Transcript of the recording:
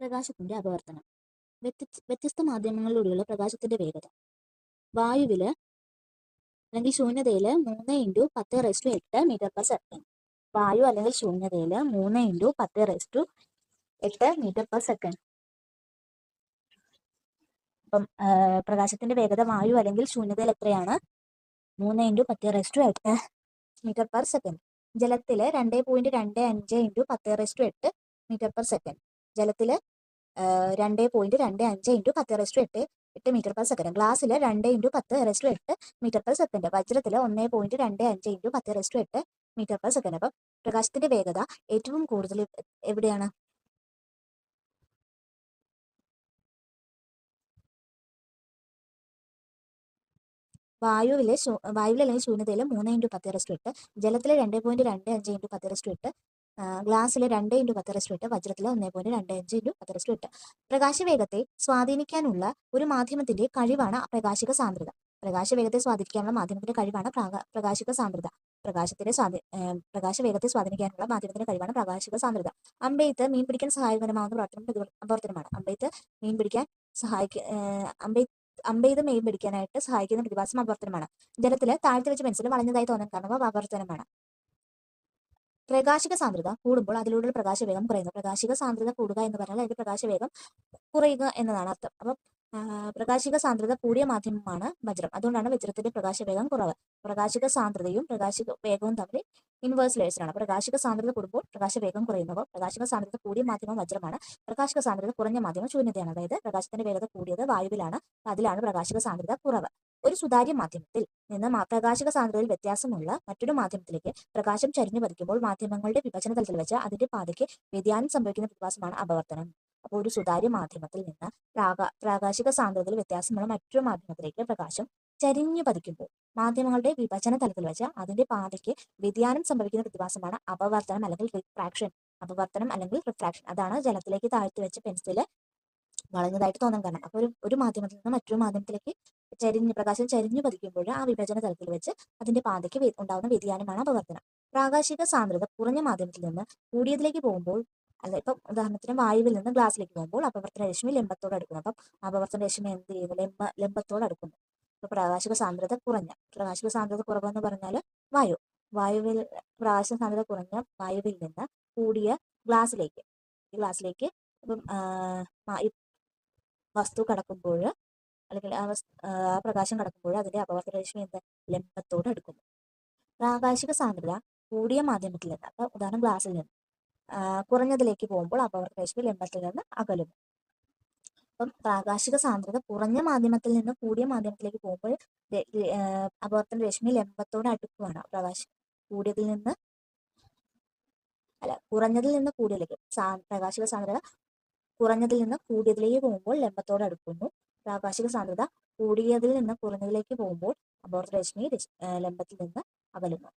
പ്രകാശത്തിന്റെ അപവർത്തനം. വ്യത്യസ്ത മാധ്യമങ്ങളിലൂടെയുള്ള പ്രകാശത്തിന്റെ വേഗത. വായുവിൽ അല്ലെങ്കിൽ ശൂന്യതയിൽ മൂന്ന് ഇന്റു പത്ത് റെസ്റ്റു എട്ട് മീറ്റർ പെർ സെക്കൻഡ്. വായു അല്ലെങ്കിൽ ശൂന്യതയിൽ മൂന്ന് ഇന്റു പത്ത് റെസ്റ്റു എട്ട് മീറ്റർ പെർ സെക്കൻഡ്. അപ്പം പ്രകാശത്തിന്റെ വേഗത വായു അല്ലെങ്കിൽ ശൂന്യതയിൽ എത്രയാണ്? മൂന്ന് ഇന്റു പത്ത് റെസ്റ്റു എട്ട് മീറ്റർ പെർ സെക്കൻഡ്. ജലത്തിൽ രണ്ട് പോയിന്റ് രണ്ട് അഞ്ച് ഇന്റു പത്ത് റെസ്റ്റു എട്ട് മീറ്റർ പെർ സെക്കൻഡ്. ജലത്തിൽ രണ്ട് പോയിന്റ് രണ്ട് അഞ്ച് ഇന്റു പത്ത് റെസ്റ്റു എട്ട് എട്ട് മീറ്റർ പെർ സെക്കൻഡ്. ഗ്ലാസ്സിൽ രണ്ട് ഇന്റു പത്ത് റെസ്റ്റു എട്ട് മീറ്റർ പെർ സെക്കൻഡ്. വജ്രത്തിൽ ഒന്ന് പോയിന്റ് രണ്ട് അഞ്ച് ഇന്റു പത്ത് റെസ്റ്റു എട്ട് മീറ്റർ പെർ സെക്കൻഡ്. അപ്പം പ്രകാശത്തിന്റെ വേഗത ഏറ്റവും കൂടുതൽ എവിടെയാണ്? വായുവിലെ വായുവിലെ അല്ലെങ്കിൽ ശൂന്യതയിൽ മൂന്ന് ഇന്റു പത്ത് റെസ്റ്റു എട്ട് ജലത്തിലെ രണ്ട് പോയിന്റ് രണ്ട് അഞ്ച് ഇന്റു പത്ത് റെസ്റ്റു എട്ട് ഗ്ലാസ്സിൽ രണ്ട് ഇന്റു പത്ത് റെസ്റ്റു എട്ട് വജ്രത്തിൽ ഒന്ന് പോയിന്റ് രണ്ട് അഞ്ച് ഇന്റു പത്ത് റെസ്റ്റു എട്ട് പ്രകാശവേഗത്തെ സ്വാധീനിക്കാനുള്ള ഒരു മാധ്യമത്തിന്റെ കഴിവാണ് പ്രകാശിക സാന്ദ്രത. പ്രകാശവേഗത്തെ സ്വാധീനിക്കാനുള്ള മാധ്യമത്തിന്റെ കഴിവാണ് പ്രാക- പ്രകാശിക സാന്ദ്രത. പ്രകാശത്തിന്റെ സ്വാധീ ഏഹ് പ്രകാശവേഗത്തെ സ്വാധീനിക്കാനുള്ള മാധ്യമത്തിന്റെ കഴിവാണ് പ്രകാശിക സാന്ദ്രത. അമ്പെയ്ത്ത് മീൻ പിടിക്കാൻ സഹായകരമാകുന്ന പ്രവർത്തനം പ്രവർത്തനമാണ്. അമ്പെയ്ത്ത് മീൻ പിടിക്കാൻ സഹായിക്ക അമ്പെയ്ത്ത് അമ്പെയ് അമ്പെയ്ത് മെയിൻ പിടിക്കാനായിട്ട് സഹായിക്കുന്ന പ്രതിഭാസം അപവർത്തനമാണ്. ജലത്തിൽ താഴ്ത്തി വെച്ച പെൻസിൽ വളഞ്ഞതായി തോന്നാൻ കാരണം അപവർത്തനമാണ്. പ്രകാശിക സാന്ദ്രത കൂടുമ്പോൾ അതിലൂടെ പ്രകാശവേഗം കുറയുന്നു. പ്രകാശിക സാന്ദ്രത കൂടുക എന്ന് പറഞ്ഞാൽ അതിന്റെ പ്രകാശവേഗം കുറയുക എന്നതാണ് അർത്ഥം. അപ്പം പ്രകാശിക സാന്ദ്രത കൂടിയ മാധ്യമമാണ് വജ്രം. അതുകൊണ്ടാണ് വജ്രത്തിന്റെ പ്രകാശവേഗം കുറവ്. പ്രകാശിക സാന്ദ്രതയും പ്രകാശിക വേഗവും തമ്മിൽ ഇൻവേഴ്സ് ലേഴ്സിലാണ് പ്രകാശിക സാന്ദ്രത കൂടുമ്പോൾ പ്രകാശവേഗം അപ്പോൾ പ്രകാശിക സാന്ദ്രത കൂടിയ മാധ്യമം വജ്രമാണ്. പ്രകാശിക സാന്ദ്രത കുറഞ്ഞ മാധ്യമം ശൂന്യതയാണ്. അതായത് പ്രകാശത്തിന്റെ വേഗത കൂടിയത് വായുവിലാണ്. അതിലാണ് പ്രകാശിക സാന്ദ്രത കുറവ്. ഒരു സുതാര്യ മാധ്യമത്തിൽ നിന്ന് പ്രകാശക സാന്ദ്രതയിൽ വ്യത്യാസമുള്ള മറ്റൊരു മാധ്യമത്തിലേക്ക് പ്രകാശം ചരിഞ്ഞു പതിക്കുമ്പോൾ മാധ്യമങ്ങളുടെ വിഭജന തലത്തിൽ വെച്ച് അതിന്റെ പാതയ്ക്ക് വ്യതിയാനം സംഭവിക്കുന്ന പ്രതിഭാസമാണ് അപവർത്തനം. അപ്പോൾ ഒരു സുതാര്യ മാധ്യമത്തിൽ നിന്ന് പ്രാകാ പ്രാകാശിക സാന്ദ്രതയിൽ വ്യത്യാസമുള്ള മറ്റൊരു മാധ്യമത്തിലേക്ക് പ്രകാശം ചരിഞ്ഞു പതിക്കുമ്പോൾ മാധ്യമങ്ങളുടെ വിഭജന തലത്തിൽ വെച്ച് അതിന്റെ പാതയ്ക്ക് വ്യതിയാനം സംഭവിക്കുന്ന പ്രതിഭാസമാണ് അപവർത്തനം അല്ലെങ്കിൽ റിഫ്രാക്ഷൻ. അപവർത്തനം അല്ലെങ്കിൽ റിഫ്രാക്ഷൻ അതാണ് ജലത്തിലേക്ക് താഴ്ത്തി വെച്ച പെൻസിൽ വളഞ്ഞതായിട്ട് തോന്നാൻ കാരണം. അപ്പോൾ ഒരു ഒരു മാധ്യമത്തിൽ നിന്ന് മറ്റൊരു മാധ്യമത്തിലേക്ക് ചരിഞ്ഞ് പ്രകാശം ചരിഞ്ഞു പതിക്കുമ്പോൾ ആ വിഭജന തലത്തിൽ വെച്ച് അതിന്റെ പാതയ്ക്ക് ഉണ്ടാകുന്ന വ്യതിയാനമാണ് അപവർത്തനം. പ്രാകാശിക സാന്ദ്രത കുറഞ്ഞ മാധ്യമത്തിൽ നിന്ന് കൂടിയതിലേക്ക് പോകുമ്പോൾ അല്ല ഇപ്പം ഉദാഹരണത്തിന് വായുവിൽ നിന്ന് ഗ്ലാസ്സിലേക്ക് പോകുമ്പോൾ അപവർത്തന രശ്മി ലംബത്തോട് അടുക്കുന്നു. അപ്പം അപവർത്തന രശ്മി എന്ത് ചെയ്യുന്നു? ലംബ ലംബത്തോട് അടുക്കുന്നു. ഇപ്പൊ പ്രകാശിക സാന്ദ്രത കുറഞ്ഞ പ്രകാശിക സാന്ദ്രത കുറവെന്ന് പറഞ്ഞാൽ വായു. വായുവിൽ പ്രകാശ സാന്ദ്രത കുറഞ്ഞ വായുവിൽ നിന്ന് കൂടിയ ഗ്ലാസ്സിലേക്ക് ഗ്ലാസ്സിലേക്ക് ഇപ്പം വസ്തു കടക്കുമ്പോൾ അല്ലെങ്കിൽ ആ ആ പ്രകാശം കടക്കുമ്പോൾ അതിന്റെ അപവർത്തന രശ്മി എന്ത്? ലംബത്തോട് അടുക്കുന്നു. പ്രാകാശിക സാന്ദ്രത കൂടിയ മാധ്യമത്തിൽ നിന്ന് അപ്പൊ ഉദാഹരണം ഗ്ലാസ്സിൽ നിന്ന് കുറഞ്ഞതിലേക്ക് പോകുമ്പോൾ അപവർത്തന രശ്മി ലംബത്തിൽ നിന്ന് അകലുന്നു. അപ്പം പ്രാകാശിക സാന്ദ്രത കുറഞ്ഞ മാധ്യമത്തിൽ നിന്ന് കൂടിയ മാധ്യമത്തിലേക്ക് പോകുമ്പോൾ അപവർത്തന രശ്മി ലംബത്തോട് അടുക്കുവാണ്. പ്രകാശ കൂടിയതിൽ നിന്ന് അല്ല കുറഞ്ഞതിൽ നിന്ന് കൂടിയതിലേക്ക് സാ പ്രകാശിക സാന്ദ്രത കുറഞ്ഞതിൽ നിന്ന് കൂടിയതിലേക്ക് പോകുമ്പോൾ ലംബത്തോട് അടുക്കുന്നു. പ്രാകാശിക സാന്ദ്രത കൂടിയതിൽ നിന്ന് കുറഞ്ഞതിലേക്ക് പോകുമ്പോൾ അപവർത്തന രശ്മി ലംബത്തിൽ നിന്ന് അകലുന്നു.